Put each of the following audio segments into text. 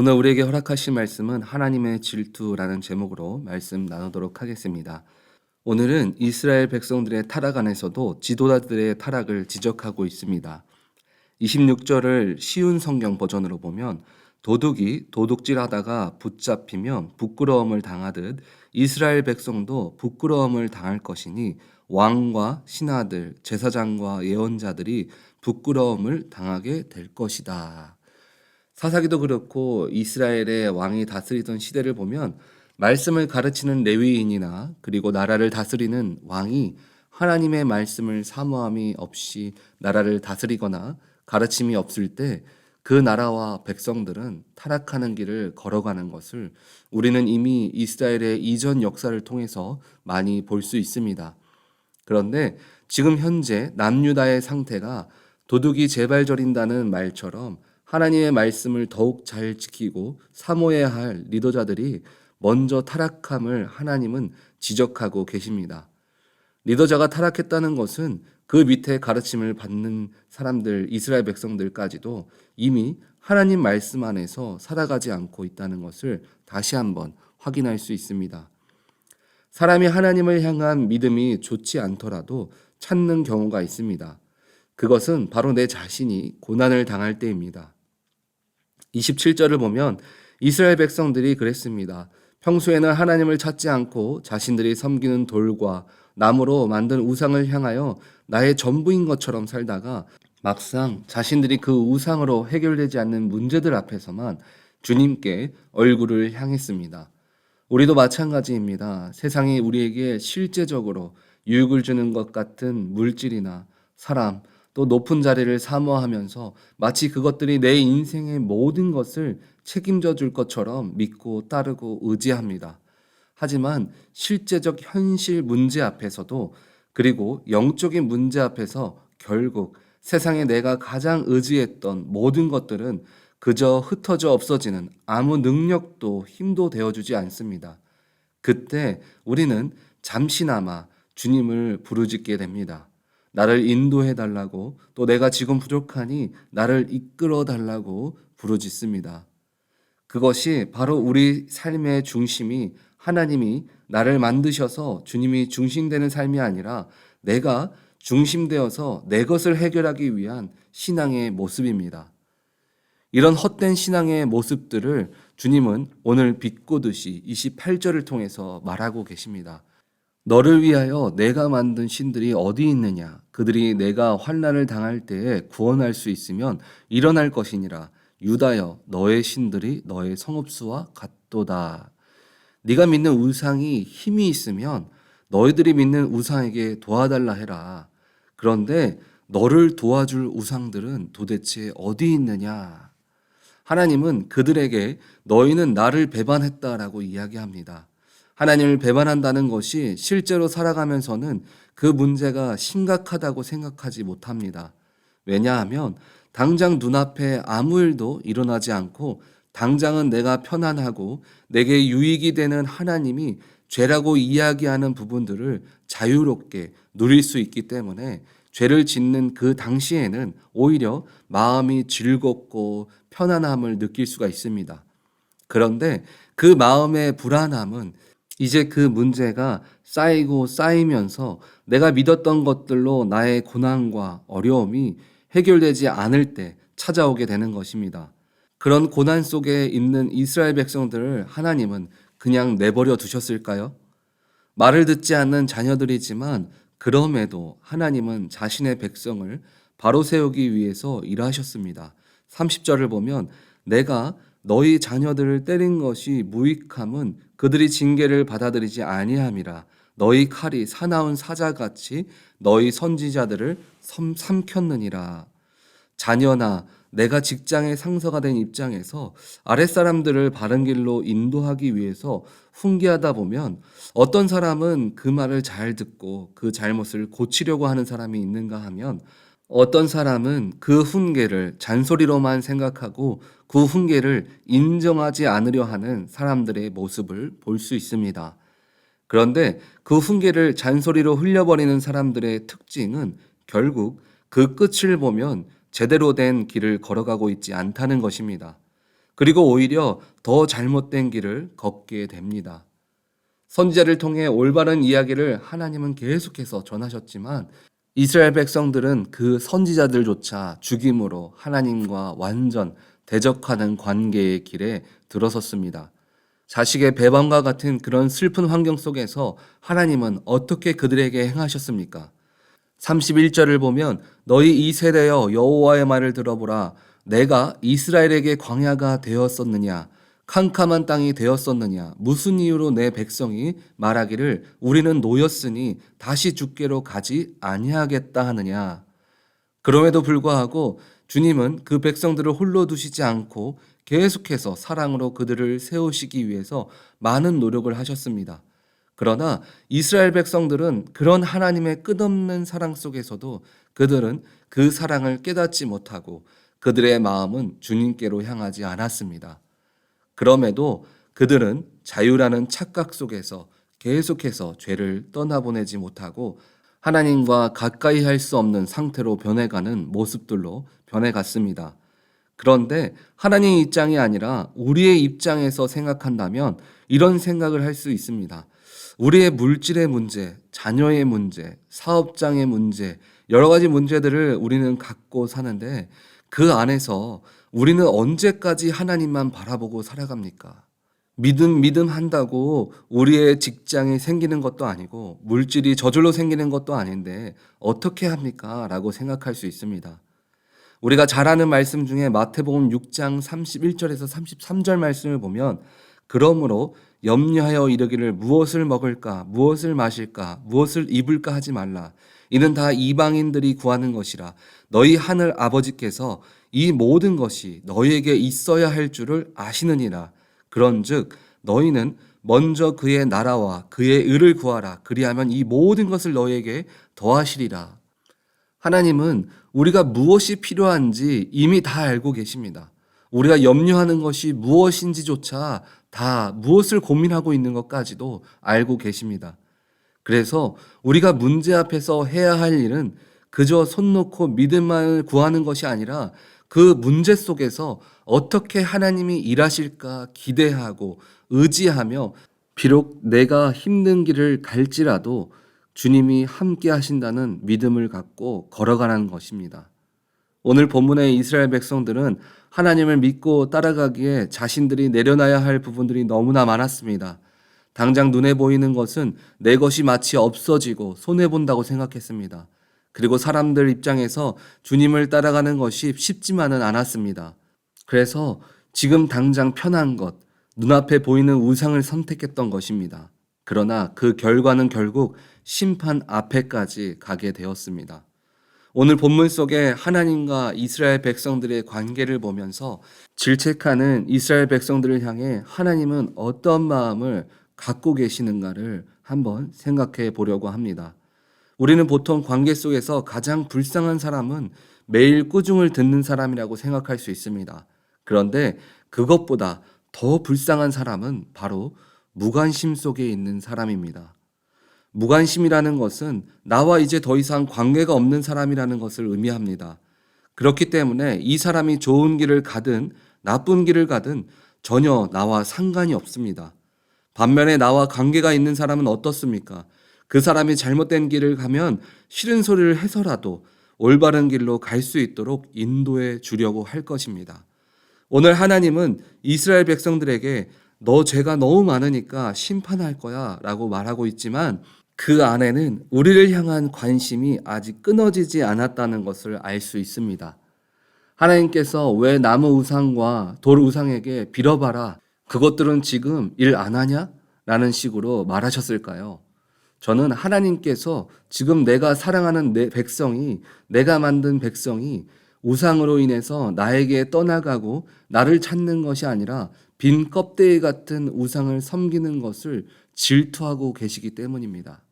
오늘 우리에게 허락하신 말씀은 하나님의 질투라는 제목으로 말씀 나누도록 하겠습니다. 오늘은 이스라엘 백성들의 타락 안에서도 지도자들의 타락을 지적하고 있습니다. 26절을 쉬운 성경 버전으로 보면 도둑이 도둑질하다가 붙잡히면 부끄러움을 당하듯 이스라엘 백성도 부끄러움을 당할 것이니 왕과 신하들, 제사장과 예언자들이 부끄러움을 당하게 될 것이다. 사사기도 그렇고 이스라엘의 왕이 다스리던 시대를 보면 말씀을 가르치는 레위인이나 그리고 나라를 다스리는 왕이 하나님의 말씀을 사모함이 없이 나라를 다스리거나 가르침이 없을 때 그 나라와 백성들은 타락하는 길을 걸어가는 것을 우리는 이미 이스라엘의 이전 역사를 통해서 많이 볼 수 있습니다. 그런데 지금 현재 남유다의 상태가 도둑이 재발저린다는 말처럼 하나님의 말씀을 더욱 잘 지키고 사모해야 할 리더자들이 먼저 타락함을 하나님은 지적하고 계십니다. 리더자가 타락했다는 것은 그 밑에 가르침을 받는 사람들, 이스라엘 백성들까지도 이미 하나님 말씀 안에서 살아가지 않고 있다는 것을 다시 한번 확인할 수 있습니다. 사람이 하나님을 향한 믿음이 좋지 않더라도 찾는 경우가 있습니다. 그것은 바로 내 자신이 고난을 당할 때입니다. 27절을 보면 이스라엘 백성들이 그랬습니다. 평소에는 하나님을 찾지 않고 자신들이 섬기는 돌과 나무로 만든 우상을 향하여 나의 전부인 것처럼 살다가 막상 자신들이 그 우상으로 해결되지 않는 문제들 앞에서만 주님께 얼굴을 향했습니다. 우리도 마찬가지입니다. 세상이 우리에게 실제적으로 유익을 주는 것 같은 물질이나 사람, 또 높은 자리를 사모하면서 마치 그것들이 내 인생의 모든 것을 책임져 줄 것처럼 믿고 따르고 의지합니다. 하지만 실제적 현실 문제 앞에서도 그리고 영적인 문제 앞에서 결국 세상에 내가 가장 의지했던 모든 것들은 그저 흩어져 없어지는 아무 능력도 힘도 되어주지 않습니다. 그때 우리는 잠시나마 주님을 부르짖게 됩니다. 나를 인도해 달라고 또 내가 지금 부족하니 나를 이끌어 달라고 부르짖습니다. 그것이 바로 우리 삶의 중심이 하나님이 나를 만드셔서 주님이 중심되는 삶이 아니라 내가 중심되어서 내 것을 해결하기 위한 신앙의 모습입니다. 이런 헛된 신앙의 모습들을 주님은 오늘 비꼬듯이 28절을 통해서 말하고 계십니다. 너를 위하여 내가 만든 신들이 어디 있느냐? 그들이 내가 환난을 당할 때에 구원할 수 있으면 일어날 것이니라. 유다여, 너의 신들이 너의 성읍수와 같도다. 네가 믿는 우상이 힘이 있으면 너희들이 믿는 우상에게 도와달라 해라. 그런데 너를 도와줄 우상들은 도대체 어디 있느냐? 하나님은 그들에게 너희는 나를 배반했다라고 이야기합니다. 하나님을 배반한다는 것이 실제로 살아가면서는 그 문제가 심각하다고 생각하지 못합니다. 왜냐하면 당장 눈앞에 아무 일도 일어나지 않고 당장은 내가 편안하고 내게 유익이 되는 하나님이 죄라고 이야기하는 부분들을 자유롭게 누릴 수 있기 때문에 죄를 짓는 그 당시에는 오히려 마음이 즐겁고 편안함을 느낄 수가 있습니다. 그런데 그 마음의 불안함은 이제 그 문제가 쌓이고 쌓이면서 내가 믿었던 것들로 나의 고난과 어려움이 해결되지 않을 때 찾아오게 되는 것입니다. 그런 고난 속에 있는 이스라엘 백성들을 하나님은 그냥 내버려 두셨을까요? 말을 듣지 않는 자녀들이지만 그럼에도 하나님은 자신의 백성을 바로 세우기 위해서 일하셨습니다. 30절을 보면 내가 너희 자녀들을 때린 것이 무익함은 그들이 징계를 받아들이지 아니함이라. 너희 칼이 사나운 사자같이 너희 선지자들을 삼켰느니라. 자녀나 내가 직장의 상사가 된 입장에서 아랫사람들을 바른 길로 인도하기 위해서 훈계하다 보면 어떤 사람은 그 말을 잘 듣고 그 잘못을 고치려고 하는 사람이 있는가 하면 어떤 사람은 그 훈계를 잔소리로만 생각하고 그 훈계를 인정하지 않으려 하는 사람들의 모습을 볼 수 있습니다. 그런데 그 훈계를 잔소리로 흘려버리는 사람들의 특징은 결국 그 끝을 보면 제대로 된 길을 걸어가고 있지 않다는 것입니다. 그리고 오히려 더 잘못된 길을 걷게 됩니다. 선지자를 통해 올바른 이야기를 하나님은 계속해서 전하셨지만 이스라엘 백성들은 그 선지자들조차 죽임으로 하나님과 완전 대적하는 관계의 길에 들어섰습니다. 자식의 배반과 같은 그런 슬픈 환경 속에서 하나님은 어떻게 그들에게 행하셨습니까? 31절을 보면 너희 이 세대여 여호와의 말을 들어보라 내가 이스라엘에게 광야가 되었었느냐 캄캄한 땅이 되었었느냐 무슨 이유로 내 백성이 말하기를 우리는 노였으니 다시 죽게로 가지 아니하겠다 하느냐 그럼에도 불구하고 주님은 그 백성들을 홀로 두시지 않고 계속해서 사랑으로 그들을 세우시기 위해서 많은 노력을 하셨습니다. 그러나 이스라엘 백성들은 그런 하나님의 끝없는 사랑 속에서도 그들은 그 사랑을 깨닫지 못하고 그들의 마음은 주님께로 향하지 않았습니다. 그럼에도 그들은 자유라는 착각 속에서 계속해서 죄를 떠나보내지 못하고 하나님과 가까이 할 수 없는 상태로 변해가는 모습들로 변해갔습니다. 그런데 하나님 입장이 아니라 우리의 입장에서 생각한다면 이런 생각을 할 수 있습니다. 우리의 물질의 문제, 자녀의 문제, 사업장의 문제, 여러 가지 문제들을 우리는 갖고 사는데 그 안에서 우리는 언제까지 하나님만 바라보고 살아갑니까? 믿음, 믿음 한다고 우리의 직장이 생기는 것도 아니고 물질이 저절로 생기는 것도 아닌데 어떻게 합니까? 라고 생각할 수 있습니다. 우리가 잘 아는 말씀 중에 마태복음 6장 31절에서 33절 말씀을 보면 그러므로 염려하여 이르기를 무엇을 먹을까 무엇을 마실까 무엇을 입을까 하지 말라 이는 다 이방인들이 구하는 것이라 너희 하늘 아버지께서 이 모든 것이 너희에게 있어야 할 줄을 아시느니라 그런즉 너희는 먼저 그의 나라와 그의 의를 구하라 그리하면 이 모든 것을 너희에게 더하시리라 하나님은 우리가 무엇이 필요한지 이미 다 알고 계십니다. 우리가 염려하는 것이 무엇인지조차 다 무엇을 고민하고 있는 것까지도 알고 계십니다. 그래서 우리가 문제 앞에서 해야 할 일은 그저 손 놓고 믿음만을 구하는 것이 아니라 그 문제 속에서 어떻게 하나님이 일하실까 기대하고 의지하며 비록 내가 힘든 길을 갈지라도 주님이 함께 하신다는 믿음을 갖고 걸어가는 것입니다. 오늘 본문의 이스라엘 백성들은 하나님을 믿고 따라가기에 자신들이 내려놔야 할 부분들이 너무나 많았습니다. 당장 눈에 보이는 것은 내 것이 마치 없어지고 손해본다고 생각했습니다. 그리고 사람들 입장에서 주님을 따라가는 것이 쉽지만은 않았습니다. 그래서 지금 당장 편한 것, 눈앞에 보이는 우상을 선택했던 것입니다. 그러나 그 결과는 결국 심판 앞에까지 가게 되었습니다. 오늘 본문 속에 하나님과 이스라엘 백성들의 관계를 보면서 질책하는 이스라엘 백성들을 향해 하나님은 어떤 마음을 갖고 계시는가를 한번 생각해 보려고 합니다. 우리는 보통 관계 속에서 가장 불쌍한 사람은 매일 꾸중을 듣는 사람이라고 생각할 수 있습니다. 그런데 그것보다 더 불쌍한 사람은 바로 무관심 속에 있는 사람입니다. 무관심이라는 것은 나와 이제 더 이상 관계가 없는 사람이라는 것을 의미합니다. 그렇기 때문에 이 사람이 좋은 길을 가든 나쁜 길을 가든 전혀 나와 상관이 없습니다. 반면에 나와 관계가 있는 사람은 어떻습니까? 그 사람이 잘못된 길을 가면 싫은 소리를 해서라도 올바른 길로 갈 수 있도록 인도해 주려고 할 것입니다. 오늘 하나님은 이스라엘 백성들에게 너 죄가 너무 많으니까 심판할 거야 라고 말하고 있지만 그 안에는 우리를 향한 관심이 아직 끊어지지 않았다는 것을 알 수 있습니다. 하나님께서 왜 나무 우상과 돌 우상에게 빌어봐라. 그것들은 지금 일 안 하냐? 라는 식으로 말하셨을까요? 저는 하나님께서 지금 내가 사랑하는 내 백성이, 내가 만든 백성이 우상으로 인해서 나에게 떠나가고 나를 찾는 것이 아니라 빈 껍데기 같은 우상을 섬기는 것을 질투하고 계시기 때문입니다.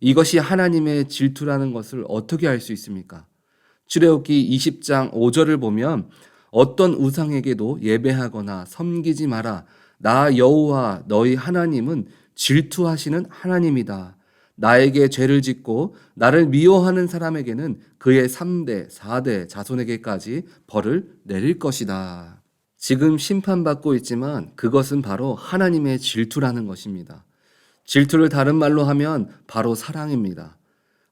이것이 하나님의 질투라는 것을 어떻게 알 수 있습니까? 출애굽기 20장 5절을 보면 어떤 우상에게도 예배하거나 섬기지 마라. 나 여호와 너희 하나님은 질투하시는 하나님이다. 나에게 죄를 짓고 나를 미워하는 사람에게는 그의 3대, 4대 자손에게까지 벌을 내릴 것이다. 지금 심판받고 있지만 그것은 바로 하나님의 질투라는 것입니다. 질투를 다른 말로 하면 바로 사랑입니다.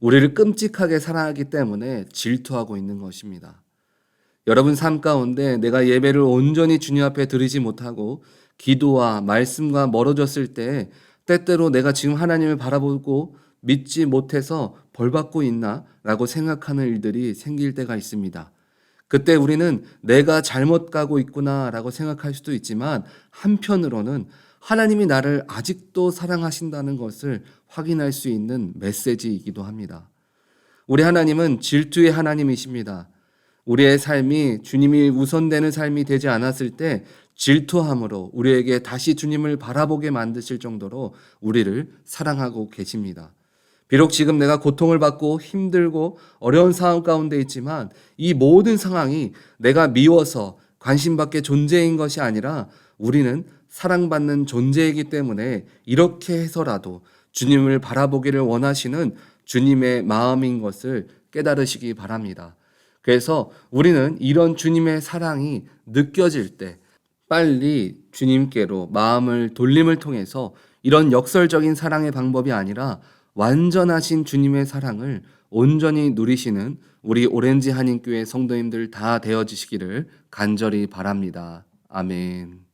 우리를 끔찍하게 사랑하기 때문에 질투하고 있는 것입니다. 여러분 삶 가운데 내가 예배를 온전히 주님 앞에 드리지 못하고 기도와 말씀과 멀어졌을 때 때때로 내가 지금 하나님을 바라보고 믿지 못해서 벌받고 있나? 라고 생각하는 일들이 생길 때가 있습니다. 그때 우리는 내가 잘못 가고 있구나 라고 생각할 수도 있지만 한편으로는 하나님이 나를 아직도 사랑하신다는 것을 확인할 수 있는 메시지이기도 합니다. 우리 하나님은 질투의 하나님이십니다. 우리의 삶이 주님이 우선되는 삶이 되지 않았을 때 질투함으로 우리에게 다시 주님을 바라보게 만드실 정도로 우리를 사랑하고 계십니다. 비록 지금 내가 고통을 받고 힘들고 어려운 상황 가운데 있지만 이 모든 상황이 내가 미워서 관심밖에 존재인 것이 아니라 우리는 사랑받는 존재이기 때문에 이렇게 해서라도 주님을 바라보기를 원하시는 주님의 마음인 것을 깨달으시기 바랍니다. 그래서 우리는 이런 주님의 사랑이 느껴질 때 빨리 주님께로 마음을 돌림을 통해서 이런 역설적인 사랑의 방법이 아니라 완전하신 주님의 사랑을 온전히 누리시는 우리 오렌지 한인교회 성도님들 다 되어지시기를 간절히 바랍니다. 아멘.